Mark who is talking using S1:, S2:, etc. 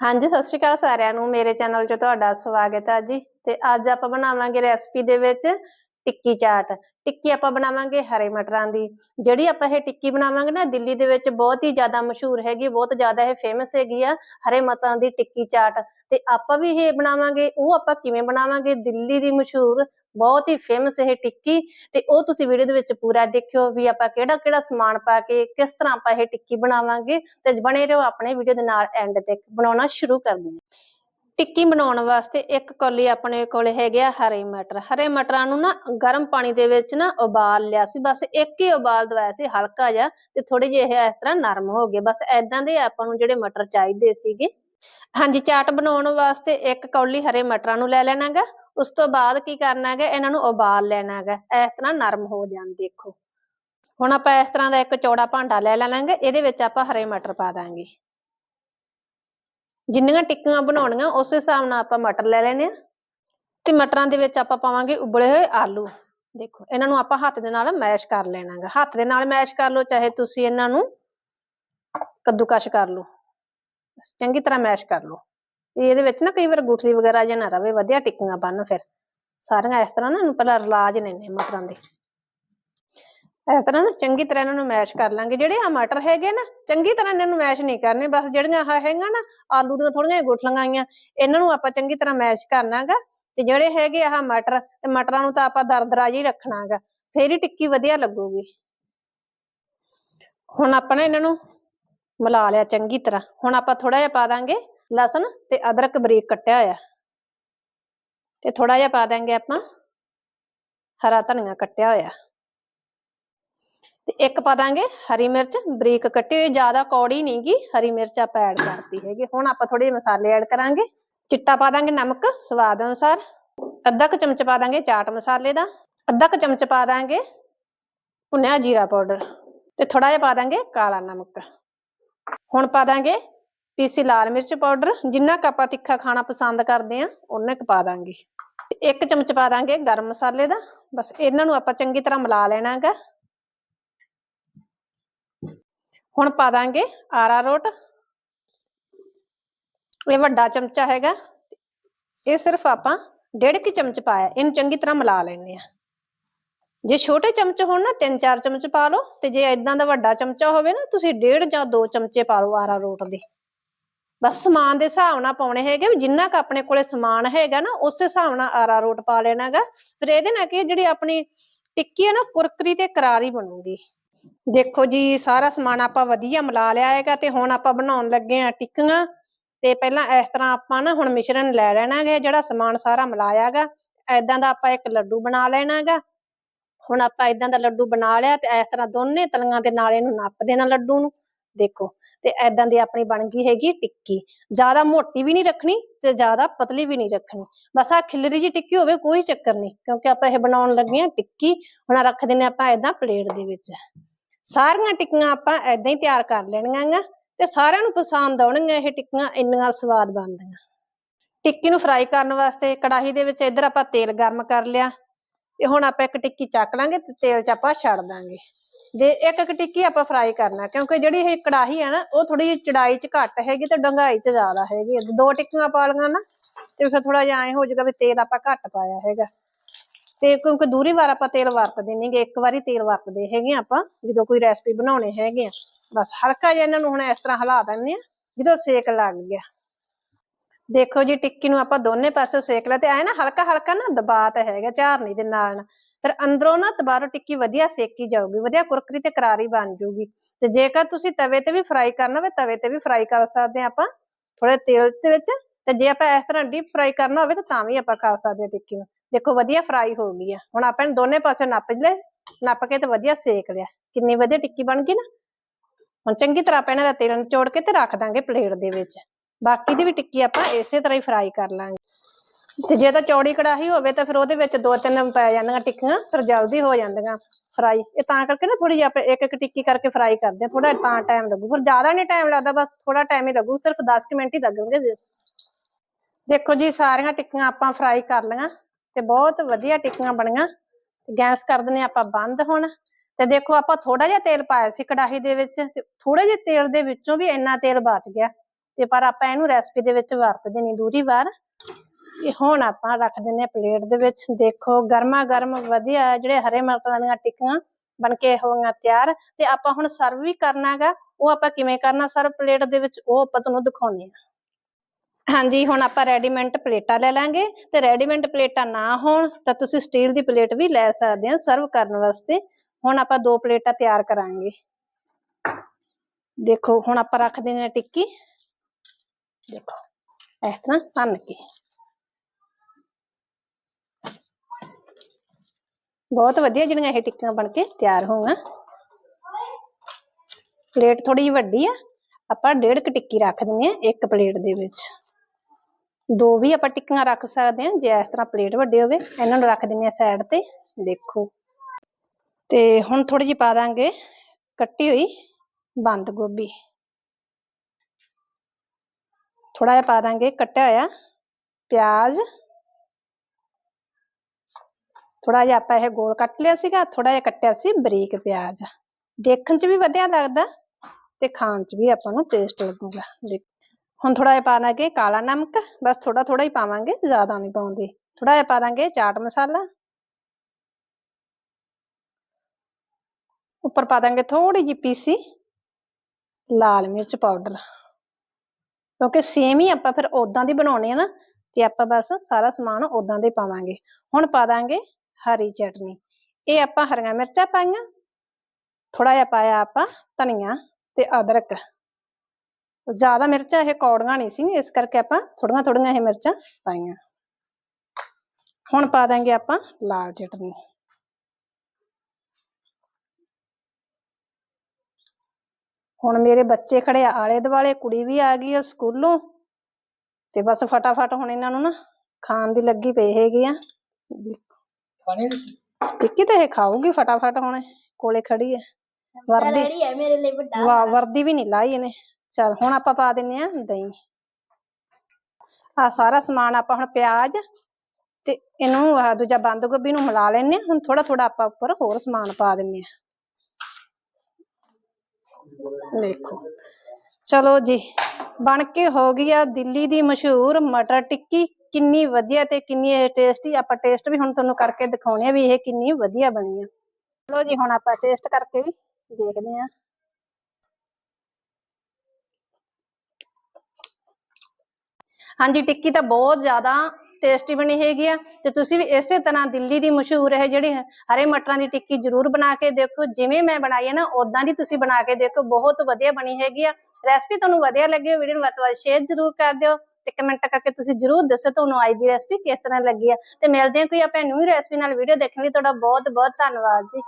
S1: ਹਾਂਜੀ, ਸਤਿ ਸ਼੍ਰੀ ਅਕਾਲ ਸਾਰਿਆਂ ਨੂੰ। ਮੇਰੇ ਚੈਨਲ 'ਚ ਤੁਹਾਡਾ ਸਵਾਗਤ ਹੈ ਜੀ। ਤੇ ਅੱਜ ਆਪਾਂ ਬਣਾਵਾਂਗੇ ਰੈਸਪੀ ਦੇ ਵਿੱਚ ਟਿੱਕੀ ਚਾਟ। ਟਿੱਕੀ ਆਪਾਂ ਬਣਾਵਾਂਗੇ ਹਰੇ ਮਟਰਾਂ ਦੀ। ਜਿਹੜੀ ਆਪਾਂ ਇਹ ਟਿੱਕੀ ਬਣਾਵਾਂਗੇ ਨਾ, ਦਿੱਲੀ ਦੇ ਵਿੱਚ ਬਹੁਤ ਹੀ ਜ਼ਿਆਦਾ ਮਸ਼ਹੂਰ ਹੈਗੀ, ਬਹੁਤ ਜ਼ਿਆਦਾ ਇਹ ਫੇਮਸ ਹੈਗੀ ਆ ਹਰੇ ਮਟਰਾਂ ਦੀ ਟਿੱਕੀ ਚਾਟ। ਤੇ ਆਪਾਂ ਵੀ ਇਹ ਬਣਾਵਾਂਗੇ, ਉਹ ਆਪਾਂ ਕਿਵੇਂ ਬਣਾਵਾਂਗੇ? ਦਿੱਲੀ ਦੀ ਮਸ਼ਹੂਰ ਬਹੁਤ ਹੀ ਫੇਮਸ ਇਹ ਟਿੱਕੀ। ਤੇ ਉਹ ਤੁਸੀਂ ਵੀਡੀਓ ਦੇ ਵਿੱਚ ਪੂਰਾ ਦੇਖਿਓ ਵੀ ਆਪਾਂ ਕਿਹੜਾ ਕਿਹੜਾ ਸਮਾਨ ਪਾ ਕੇ ਕਿਸ ਤਰ੍ਹਾਂ ਆਪਾਂ ਇਹ ਟਿੱਕੀ ਬਣਾਵਾਂਗੇ। ਤੇ ਬਣੇ ਰਹੋ ਆਪਣੇ ਵੀਡੀਓ ਦੇ ਨਾਲ ਐਂਡ ਤੱਕ। ਬਣਾਉਣਾ ਸ਼ੁਰੂ ਕਰਦੇ ਹਾਂ। ਟਿੱਕੀ ਬਣਾਉਣ ਵਾਸਤੇ ਇੱਕ ਕੌਲੀ ਆਪਣੇ ਕੋਲੇ ਹੈਗੇ ਆ ਹਰੇ ਮਟਰ। ਹਰੇ ਮਟਰਾਂ ਨੂੰ ਨਾ ਗਰਮ ਪਾਣੀ ਦੇ ਵਿੱਚ ਨਾ ਉਬਾਲ ਲਿਆ ਸੀ। ਬਸ ਇੱਕ ਹੀ ਉਬਾਲ ਦਵਾਇਆ ਸੀ, ਹਲਕਾ ਜਿਹਾ ਤੇ ਥੋੜੇ ਜਿਹੇ ਇਹ ਇਸ ਤਰ੍ਹਾਂ ਨਰਮ ਹੋ ਗਏ ਬਸ ਐਦਾਂ ਦੇ ਆਪਾਂ ਨੂੰ ਜਿਹੜੇ ਮਟਰ ਚਾਹੀਦੇ ਸੀਗੇ। ਹਾਂਜੀ, ਚਾਟ ਬਣਾਉਣ ਵਾਸਤੇ ਇੱਕ ਕੌਲੀ ਹਰੇ ਮਟਰਾਂ ਨੂੰ ਲੈ ਲੈਣਾਗਾ। ਉਸ ਤੋਂ ਬਾਅਦ ਕੀ ਕਰਨਾ ਹੈਗਾ ਇਹਨਾਂ ਨੂੰ ਉਬਾਲ ਲੈਣਾ ਹੈਗਾ ਇਸ ਤਰ੍ਹਾਂ ਨਰਮ ਹੋ ਜਾਣ ਦੇਖੋ। ਹੁਣ ਆਪਾਂ ਇਸ ਤਰ੍ਹਾਂ ਦਾ ਇੱਕ ਚੌੜਾ ਭਾਂਡਾ ਲੈ ਲੈਣਾਗੇ। ਇਹਦੇ ਵਿੱਚ ਆਪਾਂ ਹਰੇ ਮਟਰ ਪਾ ਦਾਂਗੇ। ਜਿੰਨੀਆਂ ਟਿੱਕੀਆਂ ਬਣਾਉਣੀਆਂ, ਉਸ ਹਿਸਾਬ ਨਾਲ ਆਪਾਂ ਮਟਰ ਲੈ ਲੈਣੇ ਆ ਤੇ ਮਟਰਾਂ ਦੇ ਵਿੱਚ ਆਪਾਂ ਪਾਵਾਂਗੇ ਉਬਲੇ ਹੋਏ ਆਲੂ। ਦੇਖੋ, ਇਹਨਾਂ ਨੂੰ ਆਪਾਂ ਹੱਥ ਦੇ ਨਾਲ ਮੈਸ਼ ਕਰ ਲੈਣਾਗਾ। ਹੱਥ ਦੇ ਨਾਲ ਮੈਸ਼ ਕਰ ਲਓ, ਚਾਹੇ ਤੁਸੀਂ ਇਹਨਾਂ ਨੂੰ ਕੱਦੂਕਸ਼ ਕਰ ਲਓ। ਚੰਗੀ ਤਰ੍ਹਾਂ ਮੈਸ਼ ਕਰ ਲਓ। ਇਹਦੇ ਵਿੱਚ ਨਾ ਕਈ ਵਾਰ ਗੁਠਲੀ ਵਗੈਰਾ ਜਾਂ ਨਾ ਰਵੇ, ਵਧੀਆ ਟਿੱਕੀਆਂ ਬੰਨ ਫਿਰ। ਸਾਰੀਆਂ ਇਸ ਤਰ੍ਹਾਂ ਨਾ ਇਹਨੂੰ ਪਹਿਲਾਂ ਰਲਾਜ ਲੈਣੇ ਮਟਰਾਂ ਦੇ। ਇਸ ਤਰ੍ਹਾਂ ਨਾ ਚੰਗੀ ਤਰ੍ਹਾਂ ਇਹਨਾਂ ਨੂੰ ਮੈਸ਼ ਕਰ ਲਾਂਗੇ। ਜਿਹੜੇ ਆ ਮਟਰ ਹੈਗੇ ਨਾ, ਚੰਗੀ ਤਰ੍ਹਾਂ ਇਹਨਾਂ ਨੂੰ ਮੈਸ਼ ਨਹੀਂ ਕਰਨੇ। ਬਸ ਜਿਹੜੀਆਂ ਆਹ ਹੈਗੀਆਂ ਨਾ, ਆਲੂ ਦੀਆਂ ਥੋੜੀਆਂ ਗੁਠਲੀਆਂ ਆਈਆਂ, ਇਹਨਾਂ ਨੂੰ ਆਪਾਂ ਚੰਗੀ ਤਰ੍ਹਾਂ ਮੈਸ਼ ਕਰਨਾਗਾ। ਤੇ ਜਿਹੜੇ ਹੈਗੇ ਆਹ ਮਟਰ, ਤੇ ਮਟਰਾਂ ਨੂੰ ਤਾਂ ਆਪਾਂ ਦਰਦਰਾ ਜੀ ਰੱਖਣਾਗਾ। ਫੇਰ ਹੀ ਟਿੱਕੀ ਵਧੀਆ ਲੱਗੂਗੀ। ਹੁਣ ਆਪਾਂ ਨਾ ਇਹਨਾਂ ਨੂੰ ਮਿਲਾ ਲਿਆ ਚੰਗੀ ਤਰ੍ਹਾਂ। ਹੁਣ ਆਪਾਂ ਥੋੜਾ ਜਿਹਾ ਪਾ ਦਾਂਗੇ ਲਸਣ ਤੇ ਅਦਰਕ ਬਰੀਕ ਕੱਟਿਆ ਹੋਇਆ। ਤੇ ਥੋੜਾ ਜਿਹਾ ਪਾ ਦਾਂਗੇ ਆਪਾਂ ਹਰਾ ਧਨੀਆ ਕੱਟਿਆ ਹੋਇਆ। ਤੇ ਇੱਕ ਪਾ ਦਾਂਗੇ ਹਰੀ ਮਿਰਚ। ਬਰੀਕ ਕੱਟੀ ਹੋਈ, ਜ਼ਿਆਦਾ ਕੌੜੀ ਨਹੀਂ ਗੀ। ਹਰੀ ਮਿਰਚ ਆਪਾਂ ਐਡ ਕਰਤੀ ਹੈਗੀ। ਹੁਣ ਆਪਾਂ ਥੋੜੇ ਜਿਹੇ ਮਸਾਲੇ ਐਡ ਕਰਾਂਗੇ। ਚਿੱਟਾ ਪਾ ਦਾਂਗੇ ਨਮਕ ਸਵਾਦ ਅਨੁਸਾਰ। ਅੱਧਾ ਕੁ ਚਮਚ ਪਾ ਦਾਂਗੇ ਚਾਟ ਮਸਾਲੇ ਦਾ। ਅੱਧਾ ਕੁ ਚਮਚ ਪਾ ਦਾਂਗੇ ਭੁੰਨਿਆ ਜੀਰਾ ਪਾਊਡਰ। ਤੇ ਥੋੜਾ ਜਿਹਾ ਪਾ ਦਾਂਗੇ ਕਾਲਾ ਨਮਕ। ਹੁਣ ਪਾ ਦਾਂਗੇ ਪੀਸੀ ਲਾਲ ਮਿਰਚ ਪਾਊਡਰ। ਜਿੰਨਾ ਕੁ ਆਪਾਂ ਤਿੱਖਾ ਖਾਣਾ ਪਸੰਦ ਕਰਦੇ ਆ ਉਹਨੇ ਕੁ ਪਾ ਦਾਂਗੇ। ਇੱਕ ਚਮਚ ਪਾ ਦਾਂਗੇ ਗਰਮ ਮਸਾਲੇ ਦਾ। ਬਸ ਇਹਨਾਂ ਨੂੰ ਆਪਾਂ ਚੰਗੀ ਤਰ੍ਹਾਂ ਮਿਲਾ ਲੈਣਾ ਹੈਗਾ ਹੁਣ ਪਾ ਦਾਂਗੇ ਆਰਾਰੋਟ ਇਹ ਵੱਡਾ ਚਮਚਾ ਹੈਗਾ। ਇਹ ਸਿਰਫ ਆਪਾਂ ਡੇਢ ਕਿ ਚਮਚ ਪਾਇਆ। ਇਹਨੂੰ ਚੰਗੀ ਤਰ੍ਹਾਂ ਮਿਲਾ ਲੈਣੇ ਆ ਜੇ ਛੋਟੇ ਚਮਚ ਹੋਣ ਨਾ, ਤਿੰਨ ਚਾਰ ਚਮਚ ਪਾ ਲਓ ਤੇ ਜੇ ਇਦਾਂ ਦਾ ਵੱਡਾ ਚਮਚਾ ਹੋਵੇ ਨਾ, ਤੁਸੀਂ ਡੇਢ ਜਾਂ ਦੋ ਚਮਚੇ ਪਾ ਲਓ ਆਰਾਰੋਟ ਦੇ। ਬਸ ਸਮਾਨ ਦੇ ਹਿਸਾਬ ਨਾਲ ਪਾਉਣੇ ਹੈਗੇ ਵੀ ਜਿੰਨਾ ਕ ਆਪਣੇ ਕੋਲੇ ਸਮਾਨ ਹੈਗਾ ਨਾ, ਉਸੇ ਹਿਸਾਬ ਨਾਲ ਆਰਾਰੋਟ ਪਾ ਲੈਣਾਗਾ। ਫਿਰ ਇਹਦੇ ਨਾਲ ਕੀ ਜਿਹੜੀ ਆਪਣੀ ਟਿੱਕੀ ਹੈ ਨਾ, ਕੁਰਕਰੀ ਤੇ ਕਰਾਰੀ ਬਣੂਗੀ। ਦੇਖੋ ਜੀ, ਸਾਰਾ ਸਮਾਨ ਆਪਾਂ ਵਧੀਆ ਮਿਲਾ ਲਿਆ ਹੈਗਾ ਤੇ ਹੁਣ ਆਪਾਂ ਬਣਾਉਣ ਲੱਗੇ ਆ ਟਿੱਕੀਆਂ। ਤੇ ਪਹਿਲਾਂ ਇਸ ਤਰ੍ਹਾਂ ਆਪਾਂ ਨਾ ਹੁਣ ਮਿਸ਼ਰਣ ਲੈ ਲੈਣਾ ਜਿਹੜਾ ਸਮਾਨ ਸਾਰਾ ਮਿਲਾਇਆਗਾ ਐਦਾਂ ਦਾ ਆਪਾਂ ਇੱਕ ਲੱਡੂ ਬਣਾ ਲੈਣਾਗਾ ਹੁਣ ਆਪਾਂ ਇਦਾਂ ਦਾ ਲੱਡੂ ਬਣਾ ਲਿਆ ਤੇ ਇਸ ਤਰ੍ਹਾਂ ਦੋਨੇ ਤਲੀਆਂ ਦੇ ਨਾਲ ਇਹਨੂੰ ਨੱਪ ਦੇਣਾ ਲੱਡੂ ਨੂੰ। ਦੇਖੋ, ਤੇ ਐਦਾਂ ਦੀ ਆਪਣੀ ਬਣ ਗਈ ਹੈਗੀ ਟਿੱਕੀ। ਜ਼ਿਆਦਾ ਮੋਟੀ ਵੀ ਨਹੀਂ ਰੱਖਣੀ ਤੇ ਜ਼ਿਆਦਾ ਪਤਲੀ ਵੀ ਨਹੀਂ ਰੱਖਣੀ। ਬਸ ਆ ਖਿਲਰੀ ਜੀ ਟਿੱਕੀ ਹੋਵੇ, ਕੋਈ ਚੱਕਰ ਨਹੀਂ, ਕਿਉਂਕਿ ਆਪਾਂ ਇਹ ਬਣਾਉਣ ਲੱਗੇ ਆ ਟਿੱਕੀ। ਹੁਣ ਰੱਖ ਦਿੰਨੇ ਆਪਾਂ ਐਦਾਂ ਪਲੇਟ ਦੇ ਵਿੱਚ। ਸਾਰੀਆਂ ਟਿੱਕੀਆਂ ਆਪਾਂ ਐਦਾਂ ਹੀ ਤਿਆਰ ਕਰ ਲੈਣੀਆਂ ਗਾ ਤੇ ਸਾਰਿਆਂ ਨੂੰ ਪਸੰਦ ਆਉਣਗੀਆਂ ਇਹ ਟਿੱਕੀਆਂ ਇੰਨੀਆਂ ਸਵਾਦ ਬਣਦੀਆਂ। ਟਿੱਕੀ ਨੂੰ ਫਰਾਈ ਕਰਨ ਵਾਸਤੇ ਕੜਾਹੀ ਦੇ ਵਿੱਚ ਇੱਧਰ ਆਪਾਂ ਤੇਲ ਗਰਮ ਕਰ ਲਿਆ ਤੇ ਹੁਣ ਆਪਾਂ ਇੱਕ ਟਿੱਕੀ ਚੱਕ ਲਾਂਗੇ ਤੇ ਤੇਲ 'ਚ ਆਪਾਂ ਛੱਡ ਦਾਂਗੇ। ਜੇ ਇੱਕ ਇੱਕ ਟਿੱਕੀ ਆਪਾਂ ਫਰਾਈ ਕਰਨਾ, ਕਿਉਂਕਿ ਜਿਹੜੀ ਇਹ ਕੜਾਹੀ ਆ ਨਾ, ਉਹ ਥੋੜੀ ਜਿਹੀ ਚੜਾਈ 'ਚ ਘੱਟ ਹੈਗੀ ਤੇ ਡੰਗਾਈ 'ਚ ਜ਼ਿਆਦਾ ਹੈਗੀ। ਦੋ ਟਿੱਕੀਆਂ ਪਾ ਲਈਆਂ ਨਾ, ਤੇ ਫਿਰ ਥੋੜਾ ਜਿਹਾ ਐ ਹੋ ਜਾਊਗਾ ਵੀ ਤੇਲ ਆਪਾਂ ਘੱਟ ਪਾਇਆ ਹੈਗਾ। ਤੇ ਕਿਉਂਕਿ ਦੂਰੀ ਵਾਰ ਆਪਾਂ ਤੇਲ ਵਰਤਦੇ ਨਹੀਂਗੇ ਇੱਕ ਵਾਰੀ ਤੇਲ ਵਰਤਦੇ ਹੈਗੇ ਆ ਆਪਾਂ, ਜਦੋਂ ਕੋਈ ਰੈਸਪੀ ਬਣਾਉਣੇ ਹੈਗੇ ਆ। ਬਸ ਹਲਕਾ ਜਿਹਾ ਇਹਨਾਂ ਨੂੰ ਹੁਣ ਇਸ ਤਰ੍ਹਾਂ ਹਿਲਾ ਦਿੰਦੇ ਆ ਜਦੋਂ ਸੇਕ ਲੱਗ ਗਿਆ। ਦੇਖੋ ਜੀ, ਟਿੱਕੀ ਨੂੰ ਆਪਾਂ ਦੋਨੇ ਪਾਸੇ ਸੇਕ ਲਿਆ ਤੇ ਐ ਨਾ ਹਲਕਾ ਹਲਕਾ ਨਾ ਦਬਾਅ ਤਾਂ ਹੈਗਾ ਝਾਰਨੀ ਦੇ ਨਾਲ। ਫਿਰ ਅੰਦਰੋਂ ਨਾ ਦੁਬਾਰਾ ਟਿੱਕੀ ਵਧੀਆ ਸੇਕੀ ਜਾਊਗੀ, ਵਧੀਆ ਕੁਰਕਰੀ ਤੇ ਕਰਾਰੀ ਬਣ ਜਾਊਗੀ ਤੇ ਜੇਕਰ ਤੁਸੀਂ ਤਵੇ ਤੇ ਵੀ ਫਰਾਈ ਕਰਨਾ ਹੋਵੇ, ਤਵੇ ਤੇ ਵੀ ਫਰਾਈ ਕਰ ਸਕਦੇ ਆ ਆਪਾਂ। ਥੋੜੇ ਤੇਲ ਦੇ ਵਿੱਚ, ਤੇ ਜੇ ਆਪਾਂ ਇਸ ਤਰ੍ਹਾਂ ਡੀਪ ਫਰਾਈ ਕਰਨਾ ਹੋਵੇ ਤਾਂ ਤਾਂ ਵੀ ਆਪਾਂ ਕਰ ਸਕਦੇ ਆ ਟਿੱਕੀ ਨੂੰ। ਦੇਖੋ ਵਧੀਆ ਫਰਾਈ ਹੋ ਗਈ ਆ। ਹੁਣ ਆਪਾਂ ਇਹਨੂੰ ਦੋਨੇ ਪਾਸੇ ਨੱਪ ਲੈ, ਨੱਪ ਕੇ ਤੇ ਵਧੀਆ ਸੇਕ ਲਿਆ। ਕਿੰਨੀ ਵਧੀਆ ਟਿੱਕੀ ਬਣ ਗਈ ਨਾ। ਹੁਣ ਚੰਗੀ ਤਰ੍ਹਾਂ ਆਪਾਂ ਇਹਨਾਂ ਦਾ ਤੇਲ ਨਿਚੋੜ ਕੇ ਤੇ ਰੱਖ ਦਾਂਗੇ ਪਲੇਟ ਦੇ ਵਿੱਚ। ਬਾਕੀ ਦੀ ਵੀ ਟਿੱਕੀ ਆਪਾਂ ਇਸੇ ਤਰ੍ਹਾਂ ਹੀ ਫਰਾਈ ਕਰ ਲਾਂਗੇ। ਤੇ ਜੇ ਤਾਂ ਚੌੜੀ ਕੜਾਹੀ ਹੋਵੇ ਤਾਂ ਫਿਰ ਉਹਦੇ ਵਿੱਚ ਦੋ ਤਿੰਨ ਪੈ ਜਾਂਦੀਆਂ ਟਿੱਕੀਆਂ, ਫਿਰ ਜਲਦੀ ਹੋ ਜਾਂਦੀਆਂ ਫਰਾਈ ਇਹ ਤਾਂ ਕਰਕੇ ਨਾ ਥੋੜੀ ਜਿਹੀ ਆਪਾਂ ਇੱਕ ਇੱਕ ਟਿੱਕੀ ਕਰਕੇ ਫਰਾਈ ਕਰਦੇ ਆ ਥੋੜਾ ਤਾਂ ਟਾਈਮ ਲੱਗੂ। ਫਿਰ ਜ਼ਿਆਦਾ ਨਹੀਂ ਟਾਈਮ ਲੱਗਦਾ, ਬਸ ਥੋੜਾ ਟਾਈਮ ਹੀ ਲੱਗੂ, ਸਿਰਫ 10 ਮਿੰਟ ਹੀ ਲੱਗਣਗੇ ਦੇਖੋ ਜੀ, ਸਾਰੀਆਂ ਟਿੱਕੀਆਂ ਆਪਾਂ ਫਰਾਈ ਕਰ ਲਈਆਂ। ਤੇ ਬਹੁਤ ਵਧੀਆ ਟਿੱਕੀਆਂ ਬਣੀਆਂ। ਗੈਸ ਕਰ ਦਿੰਨੇ ਆਪਾਂ ਬੰਦ ਹੁਣ। ਤੇ ਦੇਖੋ ਆਪਾਂ ਥੋੜਾ ਜਿਹਾ ਤੇਲ ਪਾਇਆ ਸੀ ਕੜਾਹੀ ਦੇ ਵਿੱਚ ਤੇ ਥੋੜੇ ਜਿਹੇ ਤੇਲ ਦੇ ਵਿੱਚੋਂ ਵੀ ਇੰਨਾ ਤੇਲ ਬਚ ਗਿਆ। ਤੇ ਪਰ ਆਪਾਂ ਇਹਨੂੰ ਰੈਸਪੀ ਦੇ ਵਿੱਚ ਵਰਤਦੇ ਨਹੀਂ ਦੂਰੀ ਵਾਰ। ਇਹ ਹੁਣ ਆਪਾਂ ਰੱਖ ਦਿੰਨੇ ਆ ਪਲੇਟ ਦੇ ਵਿੱਚ। ਦੇਖੋ ਗਰਮਾ ਗਰਮ ਵਧੀਆ ਜਿਹੜੇ ਹਰੇ ਮਟਰਾਂ ਦੀਆਂ ਟਿੱਕੀਆਂ ਬਣ ਕੇ ਹੋਈਆਂ ਤਿਆਰ। ਤੇ ਆਪਾਂ ਹੁਣ ਸਰਵ ਵੀ ਕਰਨਾਗਾ, ਉਹ ਆਪਾਂ ਕਿਵੇਂ ਕਰਨਾ? ਸਰਵ ਪਲੇਟ ਦੇ ਵਿੱਚ ਉਹ ਆਪਾਂ ਤੁਹਾਨੂੰ ਦਿਖਾਉਣੇ ਆ ਹਾਂਜੀ, ਹੁਣ ਆਪਾਂ ਰੈਡੀਮੈਂਟ ਪਲੇਟਾਂ ਲੈ ਲਾਂਗੇ ਤੇ ਰੈਡੀਮੈਂਟ ਪਲੇਟਾਂ ਨਾ ਹੋਣ ਤਾਂ ਤੁਸੀਂ ਸਟੀਲ ਦੀ ਪਲੇਟ ਵੀ ਲੈ ਸਕਦੇ ਆ ਸਰਵ ਕਰਨ ਵਾਸਤੇ। ਹੁਣ ਆਪਾਂ ਦੋ ਪਲੇਟਾਂ ਤਿਆਰ ਕਰਾਂਗੇ। ਦੇਖੋ, ਹੁਣ ਆਪਾਂ ਰੱਖ ਦਿੰਦੇ ਹਾਂ ਟਿੱਕੀ। ਦੇਖੋ, ਇਸ ਤਰ੍ਹਾਂ ਭੰਨ ਕੇ। ਬਹੁਤ ਵਧੀਆ ਜਿਹੜੀਆਂ ਇਹ ਟਿੱਕੀਆਂ ਬਣ ਕੇ ਤਿਆਰ ਹੋਈਆਂ ਪਲੇਟ ਥੋੜੀ ਜਿਹੀ ਵੱਡੀ ਆ। ਆਪਾਂ ਡੇਢ ਕ ਟਿੱਕੀ ਰੱਖ ਦਿੰਦੇ ਆ ਇੱਕ ਪਲੇਟ ਦੇ ਵਿੱਚ। ਦੋ ਵੀ ਆਪਾਂ ਟਿੱਕੀਆਂ ਰੱਖ ਸਕਦੇ ਹਾਂ, ਜੇ ਇਸ ਤਰ੍ਹਾਂ ਪਲੇਟ ਵੱਡੀ ਹੋਵੇ, ਇਹਨਾਂ ਨੂੰ ਰੱਖ ਦਿੰਦੇ ਆ ਸਾਈਡ ਤੇ, ਦੇਖੋ। ਤੇ ਹੁਣ ਥੋੜੀ ਜਿਹੀ ਪਾ ਦਾਂਗੇ ਕੱਟੀ ਹੋਈ ਬੰਦ ਗੋਭੀ। ਥੋੜਾ ਜਿਹਾ ਪਾ ਦਾਂਗੇ ਕੱਟਿਆ ਹੋਇਆ ਪਿਆਜ਼। ਥੋੜਾ ਜਿਹਾ ਆਪਾਂ ਇਹ ਗੋਲ ਕੱਟ ਲਿਆ ਸੀਗਾ ਥੋੜਾ ਜਿਹਾ ਕੱਟਿਆ ਸੀ ਬਰੀਕ ਪਿਆਜ਼। ਦੇਖਣ 'ਚ ਵੀ ਵਧੀਆ ਲੱਗਦਾ ਤੇ ਖਾਣ 'ਚ ਵੀ ਆਪਾਂ ਨੂੰ ਟੇਸਟ ਲੱਗੂਗਾ, ਦੇਖ। ਹੁਣ ਥੋੜਾ ਜਿਹਾ ਪਾ ਦਾਂਗੇ ਕਾਲਾ ਨਮਕ, ਬਸ ਥੋੜਾ ਥੋੜਾ ਹੀ ਪਾਵਾਂਗੇ, ਜ਼ਿਆਦਾ ਨਹੀਂ ਪਾਉਂਦੇ। ਥੋੜਾ ਜਿਹਾ ਪਾ ਦਾਂਗੇ ਚਾਟ ਮਸਾਲਾ। ਉੱਪਰ ਪਾ ਦਾਂਗੇ ਥੋੜੀ ਜਿਹੀ ਪੀਸੀ ਲਾਲ ਮਿਰਚ ਪਾਊਡਰ। ਕਿਉਂਕਿ ਸੇਮ ਹੀ ਆਪਾਂ ਫਿਰ ਉਦਾਂ ਦੀ ਬਣਾਉਣੀ ਹੈ ਨਾ, ਤੇ ਆਪਾਂ ਬਸ ਸਾਰਾ ਸਮਾਨ ਉਦਾਂ ਦੇ ਪਾਵਾਂਗੇ। ਹੁਣ ਪਾ ਦਾਂਗੇ ਹਰੀ ਚਟਨੀ। ਇਹ ਆਪਾਂ ਹਰੀਆਂ ਮਿਰਚਾਂ ਪਾਈਆਂ ਥੋੜਾ ਜਿਹਾ ਪਾਇਆ ਆਪਾਂ ਧਨੀਆ ਤੇ ਅਦਰਕ। ਜ਼ਿਆਦਾ ਮਿਰਚਾਂ ਇਹ ਕੌੜੀਆਂ ਨਹੀਂ ਸੀ ਇਸ ਕਰਕੇ ਆਪਾਂ ਥੋੜੀਆਂ ਥੋੜੀਆਂ ਇਹ ਮਿਰਚਾਂ ਪਾਈਆਂ। ਹੁਣ ਪਾ ਦਾਂਗੇ ਆਪਾਂ ਲਾਲ ਚਟਨੀ। ਹੁਣ ਮੇਰੇ ਬੱਚੇ ਖੜੇ ਆ ਆਲੇ ਦੁਆਲੇ ਕੁੜੀ ਵੀ ਆ ਗਈ ਆ ਸਕੂਲੋਂ। ਤੇ ਬਸ ਫਟਾਫਟ ਹੁਣ ਇਹਨਾਂ ਨੂੰ ਨਾ ਖਾਣ ਦੀ ਲੱਗੀ ਪਈ ਹੈਗੀ ਆ।
S2: ਖਾਣੇ
S1: ਟਿੱਕੀ ਤੇ ਇਹ ਖਾਊਗੀ ਫਟਾਫਟ ਹੁਣ ਕੋਲੇ ਖੜੀ ਹੈ ਵਰਦੀ
S2: ਹੈ ਮੇਰੇ ਲਈ ਵੱਡਾ।
S1: ਵਾਹ ਵਰਦੀ ਵੀ ਨਹੀਂ ਲਾਈ ਇਹਨੇ। ਚਲ ਹੁਣ ਆਪਾਂ ਪਾ ਦਿੰਨੇ ਆ ਦਹੀਂ। ਆ ਸਾਰਾ ਸਮਾਨ ਆਪਾਂ ਹੁਣ ਪਿਆਜ਼ ਤੇ ਇਹਨੂੰ, ਆਹ ਦੂਜਾ ਬੰਦ ਗੋਭੀ ਨੂੰ ਮਿਲਾ ਲੈਣੇ ਹੁਣ ਥੋੜਾ ਥੋੜਾ ਆਪਾਂ ਉੱਪਰ ਹੋਰ ਸਮਾਨ ਪਾ ਦਿੰਨੇ ਆ। ਦੇਖੋ। ਚਲੋ ਜੀ, ਬਣ ਕੇ ਹੋ ਗਈ ਆ ਦਿੱਲੀ ਦੀ ਮਸ਼ਹੂਰ ਮਟਰ ਟਿੱਕੀ। ਕਿੰਨੀ ਵਧੀਆ ਤੇ ਕਿੰਨੀ ਟੇਸਟੀ ਆਪਾਂ ਟੇਸਟ ਵੀ ਹੁਣ ਤੁਹਾਨੂੰ ਕਰਕੇ ਦਿਖਾਉਣੇ ਆ ਵੀ ਇਹ ਕਿੰਨੀ ਵਧੀਆ ਬਣੀ ਆ। ਚਲੋ ਜੀ, ਹੁਣ ਆਪਾਂ ਟੇਸਟ ਕਰਕੇ ਵੀ ਦੇਖਦੇ ਆ। ਹਾਂਜੀ, ਟਿੱਕੀ ਤਾਂ ਬਹੁਤ ਜ਼ਿਆਦਾ ਟੇਸਟੀ ਬਣੀ ਹੈਗੀ ਆ। ਤੇ ਤੁਸੀਂ ਵੀ ਇਸੇ ਤਰ੍ਹਾਂ ਦਿੱਲੀ ਦੀ ਮਸ਼ਹੂਰ ਹੈ ਜਿਹੜੀ ਹਰੇ ਮਟਰਾਂ ਦੀ ਟਿੱਕੀ ਜ਼ਰੂਰ ਬਣਾ ਕੇ ਦੇਖੋ। ਜਿਵੇਂ ਮੈਂ ਬਣਾਈ ਹੈ ਨਾ ਉਦਾਂ ਦੀ ਤੁਸੀਂ ਬਣਾ ਕੇ ਦੇਖੋ। ਬਹੁਤ ਵਧੀਆ ਬਣੀ ਹੈਗੀ ਆ। ਰੈਸਪੀ ਤੁਹਾਨੂੰ ਵਧੀਆ ਲੱਗੇ, ਵੀਡੀਓ ਨੂੰ ਵੱਧ ਤੋਂ ਵੱਧ ਸ਼ੇਅਰ ਜ਼ਰੂਰ ਕਰ ਦਿਓ ਤੇ ਕਮੈਂਟ ਕਰਕੇ ਤੁਸੀਂ ਜ਼ਰੂਰ ਦੱਸੋ ਤੁਹਾਨੂੰ ਅੱਜ ਦੀ ਰੈਸਪੀ ਕਿਸ ਤਰ੍ਹਾਂ ਲੱਗੀ ਆ। ਤੇ ਮਿਲਦੇ ਹਾਂ ਕੋਈ ਆਪਾਂ ਨਵੀਂ ਰੈਸਪੀ ਨਾਲ। ਵੀਡੀਓ ਦੇਖਣ ਲਈ ਤੁਹਾਡਾ ਬਹੁਤ ਬਹੁਤ ਧੰਨਵਾਦ ਜੀ।